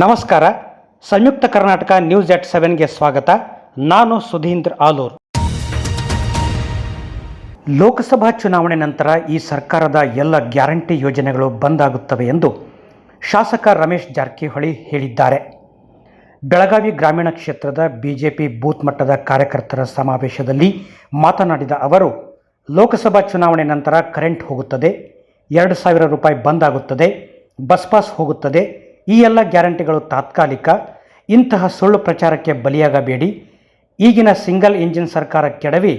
ನಮಸ್ಕಾರ. ಸಂಯುಕ್ತ ಕರ್ನಾಟಕ ನ್ಯೂಸ್ ಎಟ್ ಸೆವೆನ್ಗೆ ಸ್ವಾಗತ. ನಾನು ಸುಧೀಂದ್ರ ಆಲೂರ್. ಲೋಕಸಭಾ ಚುನಾವಣೆ ನಂತರ ಈ ಸರ್ಕಾರದ ಎಲ್ಲ ಗ್ಯಾರಂಟಿ ಯೋಜನೆಗಳು ಬಂದಾಗುತ್ತವೆ ಎಂದು ಶಾಸಕ ರಮೇಶ್ ಜಾರಕಿಹೊಳಿ ಹೇಳಿದ್ದಾರೆ. ಬೆಳಗಾವಿ ಗ್ರಾಮೀಣ ಕ್ಷೇತ್ರದ ಬಿಜೆಪಿ ಬೂತ್ ಮಟ್ಟದ ಕಾರ್ಯಕರ್ತರ ಸಮಾವೇಶದಲ್ಲಿ ಮಾತನಾಡಿದ ಅವರು, ಲೋಕಸಭಾ ಚುನಾವಣೆ ನಂತರ ಕರೆಂಟ್ ಹೋಗುತ್ತದೆ, ಎರಡು ಸಾವಿರ ರೂಪಾಯಿ ಬಂದ್ ಆಗುತ್ತದೆ, ಬಸ್ ಪಾಸ್ ಹೋಗುತ್ತದೆ ಈ ಎಲ್ಲ ಗ್ಯಾರಂಟಿಗಳು ತಾತ್ಕಾಲಿಕ. ಇಂತಹ ಸುಳ್ಳು ಪ್ರಚಾರಕ್ಕೆ ಬಲಿಯಾಗಬೇಡಿ. ಈಗಿನ ಸಿಂಗಲ್ ಇಂಜಿನ್ ಸರ್ಕಾರ ಕೆಡವಿ,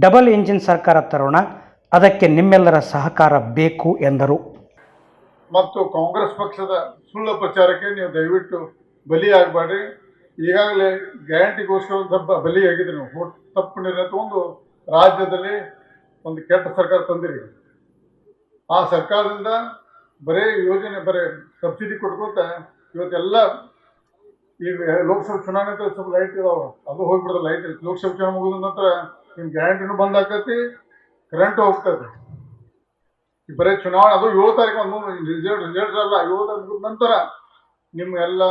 ಡಬಲ್ ಇಂಜಿನ್ ಸರ್ಕಾರ ತರೋಣ. ಅದಕ್ಕೆ ನಿಮ್ಮೆಲ್ಲರ ಸಹಕಾರ ಬೇಕು ಎಂದರು. ಮತ್ತು ಕಾಂಗ್ರೆಸ್ ಪಕ್ಷದ ಸುಳ್ಳು ಪ್ರಚಾರಕ್ಕೆ ನೀವು ದಯವಿಟ್ಟು ಬಲಿಯಾಗಬೇಡಿ. ಈಗಾಗಲೇ ಗ್ಯಾರಂಟಿಗೋಸ್ಕರ ಬಲಿಯಾಗಿದ್ರಿ ನೀವು ತಪ್ಪು ನಿರ್ಣಯ ತಗೊಂಡು ರಾಜ್ಯದಲ್ಲಿ ಒಂದು ಕೆಟ್ಟ ಸರ್ಕಾರ ತಂದಿರಿ. ಆ ಸರ್ಕಾರದಿಂದ ಬರೀ ಯೋಜನೆ, ಬರೀ ಸಬ್ಸಿಡಿ ಕೊಟ್ಕೊತ ಇವತ್ತೆಲ್ಲ ಈಗ ಲೋಕಸಭೆ ಚುನಾವಣೆ ಸ್ವಲ್ಪ ಲೈಟ್ ಇದಾವೆ. ಅದು ಹೋಗ್ಬಿಡ್ದ ಲೈಟ್ ಲೋಕಸಭೆ ಚುನಾವಣೆ ಮುಗಿದ ನಂತರ ನಿಮ್ಮ ಗ್ಯಾರಂಟಿನೂ ಬಂದ್ ಆಕತಿ ಕರೆಂಟ್ ಹೋಗ್ತದೆ. ಈ ಬರೀ ಚುನಾವಣೆ, ಅದು ಏಳು ತಾರೀಕು ಒಂದು ರಿಸಲ್ಟ್ ಅಲ್ಲ, ಏಳು ತಾರೀಕು ನಂತರ ನಿಮ್ಗೆಲ್ಲ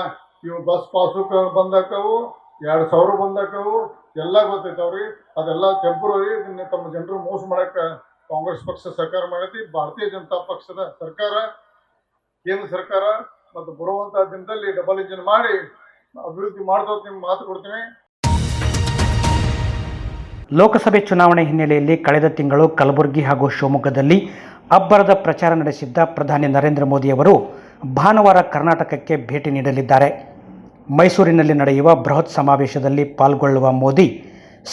ಇವು ಬಸ್ ಪಾಸು ಬಂದಾಕವು ಎರಡು ಸಾವಿರ ಬಂದಾಕವು ಎಲ್ಲ ಗೊತ್ತೈತೆ ಅವ್ರಿ ಅದೆಲ್ಲ ಟೆಂಪ್ರವರಿ ತಮ್ಮ ಜನರು ಮೋಸ ಮಾಡಕ್ಕೆ ಕಾಂಗ್ರೆಸ್ ಪಕ್ಷ ಸರ್ಕಾರ ಮಾಡೈತಿ. ಭಾರತೀಯ ಜನತಾ ಪಕ್ಷದ ಸರ್ಕಾರ ಕೇಂದ್ರ ಸರ್ಕಾರ ಮತ್ತು ಬರುವಂತಹ ದಿನದಲ್ಲಿ ಡಬಲ್ ಇಂಜಿನ್ ಮಾಡಿ ಅಭಿವೃದ್ಧಿ ಮಾಡ್ತಾ ನಿಮ್ಗೆ ಮಾತು ಕೊಡ್ತೀನಿ. ಲೋಕಸಭೆ ಚುನಾವಣೆ ಹಿನ್ನೆಲೆಯಲ್ಲಿ ಕಳೆದ ತಿಂಗಳು ಕಲಬುರಗಿ ಹಾಗೂ ಶಿವಮೊಗ್ಗದಲ್ಲಿ ಅಬ್ಬರದ ಪ್ರಚಾರ ನಡೆಸಿದ್ದ ಪ್ರಧಾನಿ ನರೇಂದ್ರ ಮೋದಿ ಅವರು ಭಾನುವಾರ ಕರ್ನಾಟಕಕ್ಕೆ ಭೇಟಿ ನೀಡಲಿದ್ದಾರೆ. ಮೈಸೂರಿನಲ್ಲಿ ನಡೆಯುವ ಬೃಹತ್ ಸಮಾವೇಶದಲ್ಲಿ ಪಾಲ್ಗೊಳ್ಳುವ ಮೋದಿ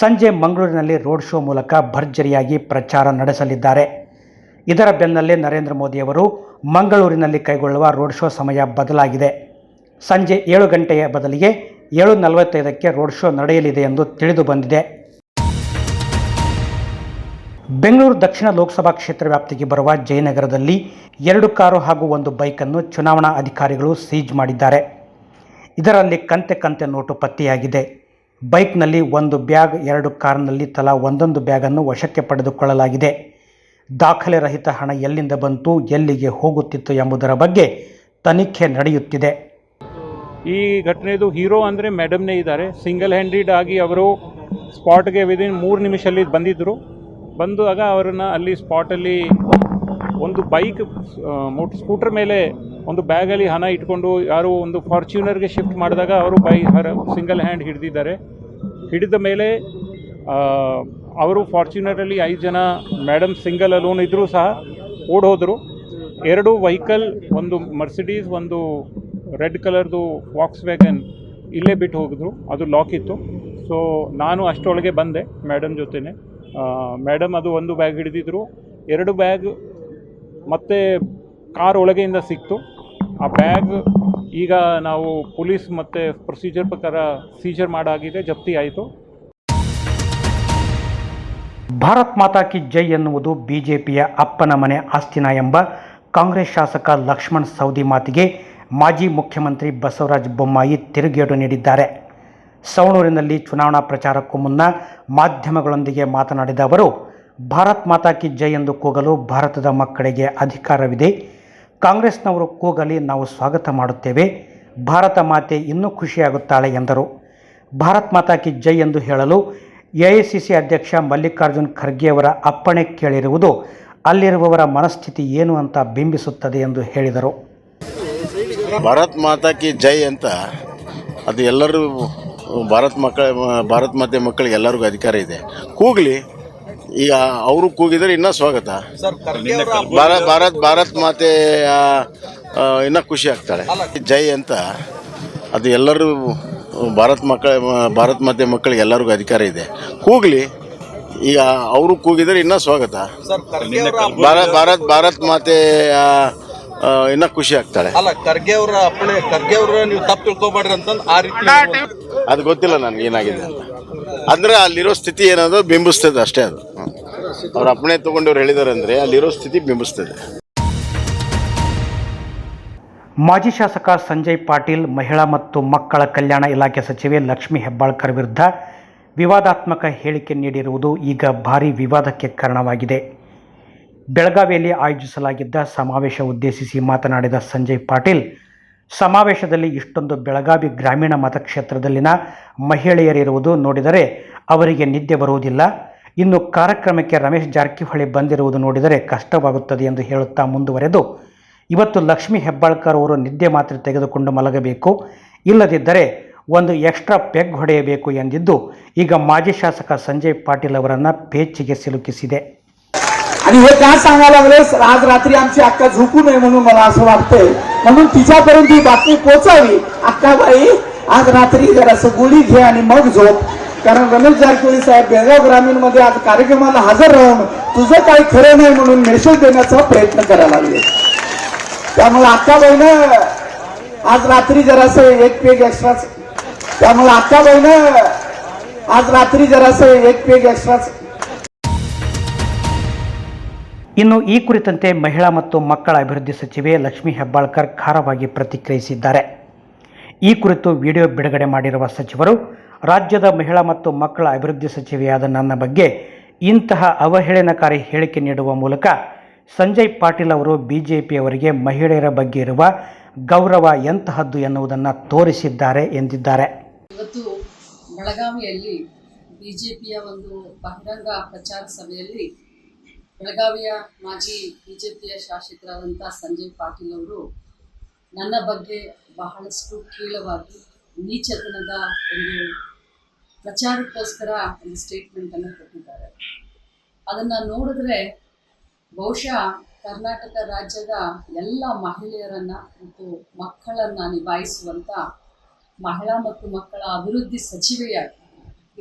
ಸಂಜೆ ಮಂಗಳೂರಿನಲ್ಲಿ ರೋಡ್ ಶೋ ಮೂಲಕ ಭರ್ಜರಿಯಾಗಿ ಪ್ರಚಾರ ನಡೆಸಲಿದ್ದಾರೆ. ಇದರ ಬೆನ್ನಲ್ಲೇ ನರೇಂದ್ರ ಮೋದಿಯವರು ಮಂಗಳೂರಿನಲ್ಲಿ ಕೈಗೊಳ್ಳುವ ರೋಡ್ ಶೋ ಸಮಯ ಬದಲಾಗಿದೆ. ಸಂಜೆ ಏಳು ಗಂಟೆಯ ಬದಲಿಗೆ ಏಳು ನಲವತ್ತೈದಕ್ಕೆ ರೋಡ್ ಶೋ ನಡೆಯಲಿದೆ ಎಂದು ತಿಳಿದು ಬಂದಿದೆ. ಬೆಂಗಳೂರು ದಕ್ಷಿಣ ಲೋಕಸಭಾ ಕ್ಷೇತ್ರ ವ್ಯಾಪ್ತಿಗೆ ಬರುವ ಜಯನಗರದಲ್ಲಿ ಎರಡು ಕಾರು ಹಾಗೂ ಒಂದು ಬೈಕನ್ನು ಚುನಾವಣಾ ಅಧಿಕಾರಿಗಳು ಸೀಜ್ ಮಾಡಿದ್ದಾರೆ. ಇದರಲ್ಲಿ ಕಂತೆ ಕಂತೆ ನೋಟು ಪತ್ತೆಯಾಗಿದೆ. ಬೈಕ್ನಲ್ಲಿ ಒಂದು ಬ್ಯಾಗ್, ಎರಡು ಕಾರ್ನಲ್ಲಿ ತಲಾ ಒಂದೊಂದು ಬ್ಯಾಗನ್ನು ವಶಕ್ಕೆ ಪಡೆದುಕೊಳ್ಳಲಾಗಿದೆ. ದಾಖಲೆ ರಹಿತ ಹಣ ಎಲ್ಲಿಂದ ಬಂತು, ಎಲ್ಲಿಗೆ ಹೋಗುತ್ತಿತ್ತು ಎಂಬುದರ ಬಗ್ಗೆ ತನಿಖೆ ನಡೆಯುತ್ತಿದೆ. ಈ ಘಟನೆದು ಹೀರೋ ಅಂದರೆ ಮೇಡಮ್ನೇ ಇದ್ದಾರೆ. ಸಿಂಗಲ್ ಹ್ಯಾಂಡೆಡ್ ಆಗಿ ಅವರು ಸ್ಪಾಟ್ಗೆ ವಿದಿನ್ ಮೂರು ನಿಮಿಷಲ್ಲಿ ಬಂದಿದ್ದರು ಬಂದಾಗ ಅವರನ್ನು ಅಲ್ಲಿ ಸ್ಪಾಟಲ್ಲಿ ಒಂದು ಬೈಕ್ ಮೋಟ್ ಸ್ಕೂಟರ್ ಮೇಲೆ ಒಂದು ಬ್ಯಾಗಲ್ಲಿ ಹಣ ಇಟ್ಕೊಂಡು ಯಾರು ಒಂದು ಫಾರ್ಚ್ಯೂನರ್ಗೆ ಶಿಫ್ಟ್ ಮಾಡಿದಾಗ ಅವರು ಬೈ ಸಿಂಗಲ್ ಹ್ಯಾಂಡ್ ಹಿಡಿದಿದ್ದಾರೆ. ಹಿಡಿದ ಮೇಲೆ ಅವರು ಫಾರ್ಚ್ಯೂನರಲ್ಲಿ ಐದು ಜನ ಮೇಡಮ್ ಸಿಂಗಲ್ ಅಲೋನ್ ಇದ್ದರೂ ಸಹ ಓಡ್ ಹೋದರು ಎರಡು ವೆಹಿಕಲ್ ಒಂದು ಮರ್ಸಿಡೀಸ್ ಒಂದು ರೆಡ್ ಕಲರ್ದು ವಾಕ್ಸ್ ವ್ಯಾಗನ್ ಇಲ್ಲೇ ಬಿಟ್ಟು ಹೋಗಿದ್ರು. ಅದು ಲಾಕ್ ಇತ್ತು. ಸೊ ನಾನು ಅಷ್ಟರೊಳಗೆ ಬಂದೆ ಮೇಡಮ್ ಜೊತೆನೆ. ಮೇಡಮ್ ಅದು ಒಂದು ಬ್ಯಾಗ್ ಹಿಡಿದಿದ್ರು. ಎರಡು ಬ್ಯಾಗ್ ಮತ್ತೆ ಕಾರ್ ಒಳಗೆಯಿಂದ ಸಿಕ್ತು. ಆ ಬ್ಯಾಗ್ ಈಗ ನಾವು ಪೊಲೀಸ್ ಮತ್ತು ಪ್ರೊಸೀಜರ್ ಪ್ರಕಾರ ಸೀಜರ್ ಮಾಡಾಗಿದೆ, ಜಪ್ತಿ ಆಯಿತು. ಭಾರತ್ ಮಾತಾ ಕಿ ಜೈ ಎನ್ನುವುದು ಬಿಜೆಪಿಯ ಅಪ್ಪನ ಮನೆ ಆಸ್ತಿನ ಎಂಬ ಕಾಂಗ್ರೆಸ್ ಶಾಸಕ ಲಕ್ಷ್ಮಣ್ ಸೌದಿ ಮಾತಿಗೆ ಮಾಜಿ ಮುಖ್ಯಮಂತ್ರಿ ಬಸವರಾಜ ಬೊಮ್ಮಾಯಿ ತಿರುಗೇಟು ನೀಡಿದ್ದಾರೆ. ಸವಣೂರಿನಲ್ಲಿ ಚುನಾವಣಾ ಪ್ರಚಾರಕ್ಕೂ ಮುನ್ನ ಮಾಧ್ಯಮಗಳೊಂದಿಗೆ ಮಾತನಾಡಿದ ಅವರು, ಭಾರತ್ ಮಾತಾ ಕಿ ಜೈ ಎಂದು ಕೂಗಲು ಭಾರತದ ಮಕ್ಕಳಿಗೆ ಅಧಿಕಾರವಿದೆ. ಕಾಂಗ್ರೆಸ್ನವರು ಕೂಗಲಿ ನಾವು ಸ್ವಾಗತ ಮಾಡುತ್ತೇವೆ. ಭಾರತ ಮಾತೆ ಇನ್ನೂ ಖುಷಿಯಾಗುತ್ತಾಳೆ ಎಂದರು. ಭಾರತ್ ಮಾತಾ ಕಿ ಜೈ ಎಂದು ಹೇಳಲು ಎಐಸಿಸಿ ಅಧ್ಯಕ್ಷ ಮಲ್ಲಿಕಾರ್ಜುನ್ ಖರ್ಗೆಯವರ ಅಪ್ಪಣೆ ಕೇಳಿರುವುದು ಅಲ್ಲಿರುವವರ ಮನಸ್ಥಿತಿ ಏನು ಅಂತ ಬಿಂಬಿಸುತ್ತದೆ ಎಂದು ಹೇಳಿದರು. ಭಾರತ್ ಮಾತಾ ಕಿ ಜೈ ಅಂತ ಅದು ಎಲ್ಲರೂ ಭಾರತ್ ಮಕ್ಕಳ ಭಾರತ್ ಮಾತೆ ಮಕ್ಕಳಿಗೆ ಎಲ್ಲರಿಗೂ ಅಧಿಕಾರ ಇದೆ. ಕೂಗಲಿ ಈಗ ಅವರು ಕೂಗಿದರೆ ಇನ್ನೂ ಸ್ವಾಗತ. ಭಾರತ್ ಭಾರತ್ ಭಾರತ್ ಮಾತೆ ಇನ್ನೂ ಖುಷಿ ಆಗ್ತಾಳೆ. ಜೈ ಅಂತ ಅದು ಎಲ್ಲರೂ ಭಾರತ್ ಮಕ್ಕಳ ಭಾರತ ಮಾತೆ ಮಕ್ಕಳಿಗೆ ಎಲ್ಲರಿಗೂ ಅಧಿಕಾರ ಇದೆ. ಕೂಗಲಿ ಈಗ ಅವರು ಕೂಗಿದರೆ ಇನ್ನೂ ಸ್ವಾಗತ. ಭಾರತ್ ಭಾರತ್ ಭಾರತ್ ಮಾತೆ ಇನ್ನ ಖುಷಿ ಆಗ್ತಾಳೆ. ಅಲ್ಲ ಖರ್ಗೆ ಅವರ ಅಪ್ಪಣೆ ಖರ್ಗೆ ಅವರ ನೀವು ತಪ್ಪು ತಿಳ್ಕೊಬೇಡ್ರಿ ಅಂತಂದು ಆ ರೀತಿ ಅದು ಗೊತ್ತಿಲ್ಲ ನನಗೆ ಏನಾಗಿದೆ ಅಂತ. ಅಂದ್ರೆ ಅಲ್ಲಿರೋ ಸ್ಥಿತಿ ಏನಾದ್ರು ಬಿಂಬಿಸ್ತದೆ ಅಷ್ಟೇ ಅದು. ಅವ್ರ ಅಪ್ಪಣೆ ತೊಗೊಂಡವ್ರು ಹೇಳಿದಾರೆ ಅಂದ್ರೆ ಅಲ್ಲಿರೋ ಸ್ಥಿತಿ ಬಿಂಬಿಸ್ತದೆ. ಮಾಜಿ ಶಾಸಕ ಸಂಜಯ್ ಪಾಟೀಲ್, ಮಹಿಳಾ ಮತ್ತು ಮಕ್ಕಳ ಕಲ್ಯಾಣ ಇಲಾಖೆ ಸಚಿವೆ ಲಕ್ಷ್ಮೀ ಹೆಬ್ಬಾಳ್ಕರ್ ವಿರುದ್ಧ ವಿವಾದಾತ್ಮಕ ಹೇಳಿಕೆ ನೀಡಿರುವುದು ಈಗ ಭಾರೀ ವಿವಾದಕ್ಕೆ ಕಾರಣವಾಗಿದೆ. ಬೆಳಗಾವಿಯಲ್ಲಿ ಆಯೋಜಿಸಲಾಗಿದ್ದ ಸಮಾವೇಶ ಉದ್ದೇಶಿಸಿ ಮಾತನಾಡಿದ ಸಂಜಯ್ ಪಾಟೀಲ್, ಸಮಾವೇಶದಲ್ಲಿ ಇಷ್ಟೊಂದು ಬೆಳಗಾವಿ ಗ್ರಾಮೀಣ ಮತಕ್ಷೇತ್ರದಲ್ಲಿನ ಮಹಿಳೆಯರಿರುವುದು ನೋಡಿದರೆ ಅವರಿಗೆ ನಿದ್ದೆ ಬರುವುದಿಲ್ಲ. ಇನ್ನು ಕಾರ್ಯಕ್ರಮಕ್ಕೆ ರಮೇಶ್ ಜಾರಕಿಹೊಳಿ ಬಂದಿರುವುದು ನೋಡಿದರೆ ಕಷ್ಟವಾಗುತ್ತದೆ ಎಂದು ಹೇಳುತ್ತಾ ಮುಂದುವರೆದು ಇವತ್ತು ಲಕ್ಷ್ಮಿ ಹೆಬ್ಬಾಳ್ಕರ್ ಅವರು ನಿದ್ದೆ ಮಾತ್ರ ತೆಗೆದುಕೊಂಡು ಮಲಗಬೇಕು ಇಲ್ಲದಿದ್ದರೆ ಒಂದು ಎಕ್ಸ್ಟ್ರಾ ಪೆಗ್ ಹೊಡೆಯಬೇಕು ಎಂದಿದ್ದು ಈಗ ಮಾಜಿ ಶಾಸಕ ಸಂಜಯ್ ಪಾಟೀಲ್ ಅವರನ್ನು ಪೇಚಿಗೆ ಸಿಲುಕಿಸಿದೆ आणि हे का सांगायला लागले आज रात्री आमची अक्का झोपू नये म्हणून मला असं वाटतंय म्हणून तिच्यापर्यंत ही बातमी पोचावी अक्काबाई आज रात्री जरास गोळी घे आणि मग झोप कारण रमेश जारकोळी साहेब बेळगाव ग्रामीण मध्ये आज कार्यक्रमाला हजर राहून तुझं काही खरं नाही म्हणून मेसेज देण्याचा प्रयत्न करायला लागले त्यामुळे अक्काबाईनं आज रात्री जरासं एक पेग एक्स्ट्रा त्यामुळे अक्काबाईनं आज रात्री जरासं एक पेग एक्स्ट्रा ಇನ್ನು ಈ ಕುರಿತಂತೆ ಮಹಿಳಾ ಮತ್ತು ಮಕ್ಕಳ ಅಭಿವೃದ್ಧಿ ಸಚಿವೆ ಲಕ್ಷ್ಮೀ ಹೆಬ್ಬಾಳ್ಕರ್ ಖಾರವಾಗಿ ಪ್ರತಿಕ್ರಿಯಿಸಿದ್ದಾರೆ ಈ ಕುರಿತು ವಿಡಿಯೋ ಬಿಡುಗಡೆ ಮಾಡಿರುವ ಸಚಿವರು ರಾಜ್ಯದ ಮಹಿಳಾ ಮತ್ತು ಮಕ್ಕಳ ಅಭಿವೃದ್ಧಿ ಸಚಿವೆಯಾದ ನನ್ನ ಬಗ್ಗೆ ಇಂತಹ ಅವಹೇಳನಕಾರಿ ಹೇಳಿಕೆ ನೀಡುವ ಮೂಲಕ ಸಂಜಯ್ ಪಾಟೀಲ್ ಅವರು ಬಿ ಜೆ ಪಿಯವರಿಗೆ ಮಹಿಳೆಯರ ಬಗ್ಗೆ ಇರುವ ಗೌರವ ಎಂತಹದ್ದು ಎನ್ನುವುದನ್ನು ತೋರಿಸಿದ್ದಾರೆ ಎಂದಿದ್ದಾರೆ. ಇವತ್ತು ಬೆಳಗಾವಿಯಲ್ಲಿ ಬಿಜೆಪಿಯ ಒಂದು ಬಹಿರಂಗ ಪ್ರಚಾರ ಸಭೆಯಲ್ಲಿ ಬೆಳಗಾವಿಯ ಮಾಜಿ ಬಿಜೆಪಿಯ ಶಾಸಕರಾದಂಥ ಸಂಜಯ್ ಪಾಟೀಲ್ ಅವರು ನನ್ನ ಬಗ್ಗೆ ಬಹಳಷ್ಟು ಕೀಳವಾಗಿ ನೀಚತನದ ಒಂದು ಪ್ರಚಾರಕ್ಕೋಸ್ಕರ ಒಂದು ಸ್ಟೇಟ್ಮೆಂಟನ್ನು ಕೊಟ್ಟಿದ್ದಾರೆ. ಅದನ್ನು ನೋಡಿದ್ರೆ ಬಹುಶಃ ಕರ್ನಾಟಕ ರಾಜ್ಯದ ಎಲ್ಲ ಮಹಿಳೆಯರನ್ನ ಮತ್ತು ಮಕ್ಕಳನ್ನ ನಿಭಾಯಿಸುವಂಥ ಮಹಿಳಾ ಮತ್ತು ಮಕ್ಕಳ ಅಭಿವೃದ್ಧಿ ಸಚಿವೆಯಾಗಿ,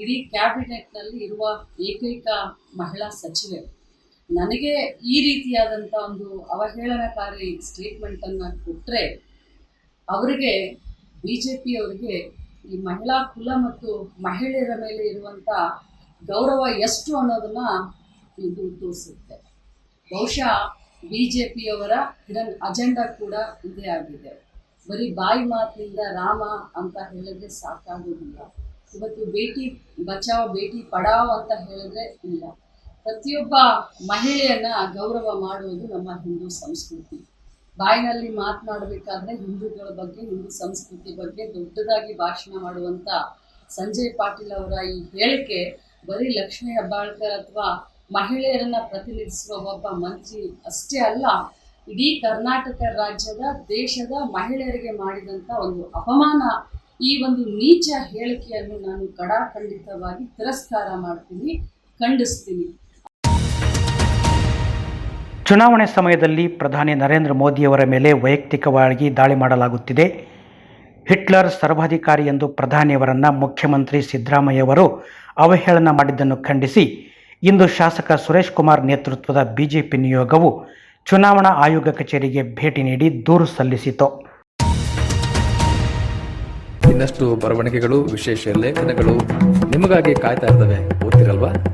ಇಡೀ ಕ್ಯಾಬಿನೆಟ್ನಲ್ಲಿ ಇರುವ ಏಕೈಕ ಮಹಿಳಾ ಸಚಿವೆ. ನನಗೆ ಈ ರೀತಿಯಾದಂಥ ಒಂದು ಅವಹೇಳನಕಾರಿ ಸ್ಟೇಟ್ಮೆಂಟನ್ನು ಕೊಟ್ಟರೆ ಅವರಿಗೆ ಬಿ ಜೆ ಪಿಯವರಿಗೆ ಈ ಮಹಿಳಾ ಕುಲ ಮತ್ತು ಮಹಿಳೆಯರ ಮೇಲೆ ಇರುವಂಥ ಗೌರವ ಎಷ್ಟು ಅನ್ನೋದನ್ನ ಇದು ತೋರಿಸುತ್ತೆ. ಬಹುಶಃ ಬಿ ಜೆ ಪಿಯವರ ಹಿಡನ್ ಅಜೆಂಡಾ ಕೂಡ ಇದೇ ಆಗಿದೆ. ಬರೀ ಬಾಯಿ ಮಾತಿನಿಂದ ರಾಮ ಅಂತ ಹೇಳಿದ್ರೆ ಸಾಕಾಗೋದಿಲ್ಲ. ಇವತ್ತು ಭೇಟಿ ಬಚಾವ್ ಭೇಟಿ ಪಡಾವ್ ಅಂತ ಹೇಳಿದ್ರೆ ಇಲ್ಲ. ಪ್ರತಿಯೊಬ್ಬ ಮಹಿಳೆಯನ್ನ ಗೌರವ ಮಾಡುವುದು ನಮ್ಮ ಹಿಂದೂ ಸಂಸ್ಕೃತಿ. ಬಾಯಿನಲ್ಲಿ ಮಾತನಾಡಬೇಕಾದ್ರೆ ಹಿಂದೂಗಳ ಬಗ್ಗೆ, ಹಿಂದೂ ಸಂಸ್ಕೃತಿ ಬಗ್ಗೆ ದೊಡ್ಡದಾಗಿ ಭಾಷಣ ಮಾಡುವಂತ ಸಂಜಯ್ ಪಾಟೀಲ್ ಅವರ ಈ ಹೇಳಿಕೆ ಬರೀ ಲಕ್ಷ್ಮೀ ಹೆಬ್ಬಾಳ್ಕರ್ ಅಥವಾ ಮಹಿಳೆಯರನ್ನ ಪ್ರತಿನಿಧಿಸುವ ಒಬ್ಬ ಮಂತ್ರಿ ಅಷ್ಟೇ ಅಲ್ಲ, ಇಡೀ ಕರ್ನಾಟಕ ರಾಜ್ಯದ, ದೇಶದ ಮಹಿಳೆಯರಿಗೆ ಮಾಡಿದಂಥ ಒಂದು ಅಪಮಾನ. ಈ ಒಂದು ನೀಚ ಹೇಳಿಕೆಯನ್ನು ನಾನು ಕಡಾಖಂಡಿತವಾಗಿ ತಿರಸ್ಕಾರ ಮಾಡ್ತೀನಿ, ಖಂಡಿಸ್ತೀನಿ. ಚುನಾವಣೆ ಸಮಯದಲ್ಲಿ ಪ್ರಧಾನಿ ನರೇಂದ್ರ ಮೋದಿಯವರ ಮೇಲೆ ವೈಯಕ್ತಿಕವಾಗಿ ದಾಳಿ ಮಾಡಲಾಗುತ್ತಿದೆ. ಹಿಟ್ಲರ್ ಸರ್ವಾಧಿಕಾರಿ ಎಂದು ಪ್ರಧಾನಿಯವರನ್ನು ಮುಖ್ಯಮಂತ್ರಿ ಸಿದ್ದರಾಮಯ್ಯವರು ಅವಹೇಳನ ಮಾಡಿದ್ದನ್ನು ಖಂಡಿಸಿ ಇಂದು ಶಾಸಕ ಸುರೇಶ್ ಕುಮಾರ್ ನೇತೃತ್ವದ ಬಿಜೆಪಿ ನಿಯೋಗವು ಚುನಾವಣಾ ಆಯೋಗ ಕಚೇರಿಗೆ ಭೇಟಿ ನೀಡಿ ದೂರು ಸಲ್ಲಿಸಿತು. ಇನ್ನಷ್ಟು ಬರವಣಿಗೆಗಳು, ವಿಶೇಷ ಲೇಖನಗಳು ನಿಮಗಾಗಿ ಕಾಯ್ತಾ ಇರ್ತವೆ. ಓದ್ತಿರಲ್ವಾ?